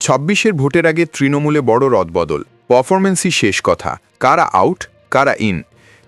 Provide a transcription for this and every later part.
ছাব্বিশের ভোটের আগে তৃণমূলে বড় রদবদল। পারফরমেন্সই শেষ কথা। কারা আউট, কারা ইন?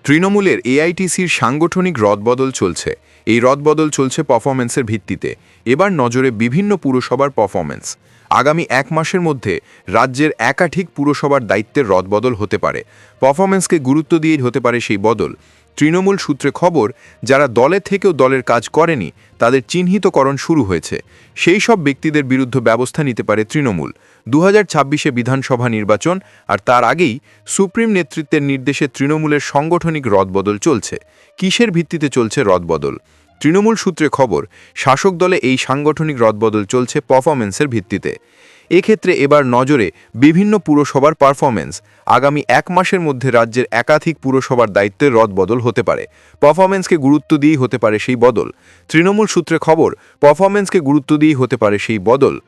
তৃণমূলের এআইটিসির সাংগঠনিক রদবদল চলছে। এই রদবদল চলছে পারফরমেন্সের ভিত্তিতে। এবার নজরে বিভিন্ন পুরসভার পারফরমেন্স আগামী এক মাসের মধ্যে রাজ্যের একাধিক পুরসভার দায়িত্বের রদবদল হতে পারে। পারফরমেন্সকে গুরুত্ব দিয়েই হতে পারে সেই বদল। তৃণমূল সূত্রে খবর, যারা দলে থেকেও দলের কাজ করেনি, তাদের চিহ্নিতকরণ শুরু হয়েছে। সেই সব ব্যক্তিদের বিরুদ্ধে ব্যবস্থা নিতে পারে তৃণমূল। দু হাজার ছাব্বিশে বিধানসভা নির্বাচন আর তার আগেই সুপ্রিম নেতৃত্বের নির্দেশে তৃণমূলের সাংগঠনিক রদবদল চলছে। কিসের ভিত্তিতে চলছে রদবদল? তৃণমূল সূত্রে খবর, শাসক দলে এই সাংগঠনিক রদবদল চলছে পারফরমেন্সের ভিত্তিতে। এক্ষেত্রে এবার নজরে বিভিন্ন পুরসভার পারফরমেন্স আগামী এক মাসের মধ্যে রাজ্যের একাধিক পুরসভার দায়িত্বের রদবদল হতে পারে। পারফরমেন্সকে গুরুত্ব দিয়েই হতে পারে সেই বদল। তৃণমূল সূত্রে খবর পারফরমেন্সকে গুরুত্ব দিয়েই হতে পারে সেই বদল।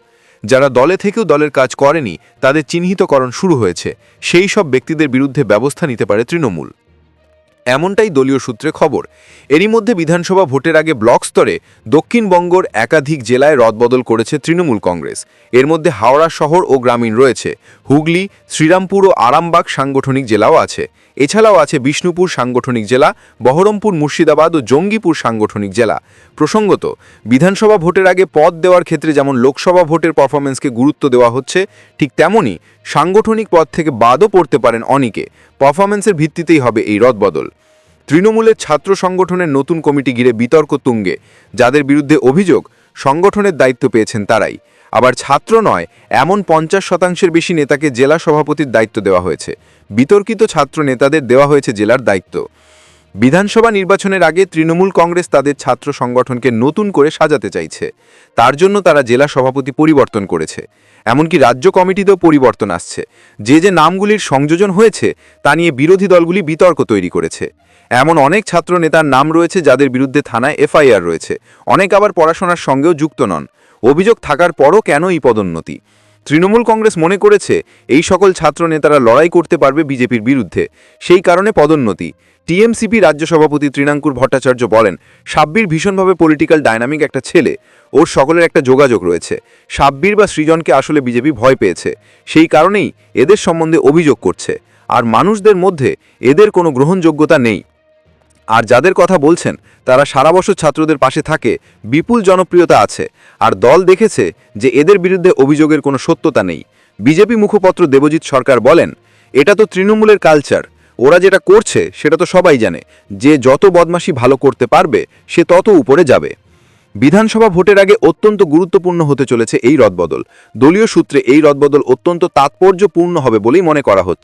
যারা দলে থেকেও দলের কাজ করেনি, তাদের চিহ্নিতকরণ শুরু হয়েছে। সেই সব ব্যক্তিদের বিরুদ্ধে ব্যবস্থা নিতে পারে তৃণমূল। এমনটাই দলীয় সূত্রে খবর। এরই মধ্যে বিধানসভা ভোটের আগে ব্লক স্তরে দক্ষিণবঙ্গর একাধিক জেলায় রদবদল করেছে তৃণমূল কংগ্রেস। এর মধ্যে হাওড়া শহর ও গ্রামীণ রয়েছে। হুগলি, শ্রীরামপুর ও আরামবাগ সাংগঠনিক জেলাও আছে। এছাড়াও আছে বিষ্ণুপুর সাংগঠনিক জেলা, বহরমপুর মুর্শিদাবাদ ও জঙ্গিপুর সাংগঠনিক জেলা। প্রসঙ্গত, বিধানসভা ভোটের আগে পদ দেওয়ার ক্ষেত্রে যেমন লোকসভা ভোটের পারফরমেন্সকে গুরুত্ব দেওয়া হচ্ছে, ঠিক তেমনই সাংগঠনিক পদ থেকে বাদও পড়তে পারেন অনেকে। পারফরমেন্সের ভিত্তিতেই হবে এই রদবদল। তৃণমূলের ছাত্র সংগঠনের নতুন কমিটি ঘিরে বিতর্ক তুঙ্গে। যাদের বিরুদ্ধে অভিযোগ, সংগঠনের দায়িত্ব পেয়েছেন তারাই। আবার ছাত্র নয়, এমন পঞ্চাশ শতাংশের বেশি নেতাকে জেলা সভাপতির দায়িত্ব দেওয়া হয়েছে। বিতর্কিত ছাত্র নেতাদের দেওয়া হয়েছে জেলার দায়িত্ব। বিধানসভা নির্বাচনের আগে তৃণমূল কংগ্রেস তাদের ছাত্র সংগঠনকে নতুন করে সাজাতে চাইছে। তার জন্য তারা জেলা সভাপতি পরিবর্তন করেছে। এমনকি রাজ্য কমিটিতেও পরিবর্তন আসছে। যে যে নামগুলির সংযোজন হয়েছে, তা নিয়ে বিরোধী দলগুলি বিতর্ক তৈরি করেছে। এমন অনেক ছাত্র নেতার নাম রয়েছে যাদের বিরুদ্ধে থানায় এফআইআর রয়েছে। অনেক আবার পড়াশোনার সঙ্গেও যুক্ত নন। অভিযোগ থাকার পরও কেন এই পদোন্নতি? তৃণমূল কংগ্রেস মনে করেছে এই সকল ছাত্র নেতারা লড়াই করতে পারবে বিজেপির বিরুদ্ধে। সেই কারণে পদোন্নতি। টিএমসিপি রাজ্য সভাপতি তৃণাঙ্কুর ভট্টাচার্য বলেন, সাব্বির ভীষণভাবে পলিটিক্যাল ডাইনামিক একটা ছেলে। ওর সকলের একটা যোগাযোগ রয়েছে। সাব্বির বা সৃজনকে আসলে বিজেপি ভয় পেয়েছে। সেই কারণেই এদের সম্বন্ধে অভিযোগ করছে। আর মানুষদের মধ্যে এদের কোনো গ্রহণযোগ্যতা নেই। আর যাদের কথা বলছেন, তারা সারা বছর ছাত্রদের পাশে থাকে, বিপুল জনপ্রিয়তা আছে। আর দল দেখেছে যে এদের বিরুদ্ধে অভিযোগের কোনো সত্যতা নেই। বিজেপি মুখপত্র দেবজিৎ সরকার বলেন, এটা তো তৃণমূলের কালচার ওরা যেটা করছে, সেটা তো সবাই জানে। যে যত বদমাশি ভালো করতে পারবে, সে তত উপরে যাবে। বিধানসভা ভোটের আগে অত্যন্ত গুরুত্বপূর্ণ হতে চলেছে এই রদবদল। দলীয় সূত্রে এই রদবদল অত্যন্ত তাৎপর্যপূর্ণ হবে বলেই মনে করা হচ্ছে।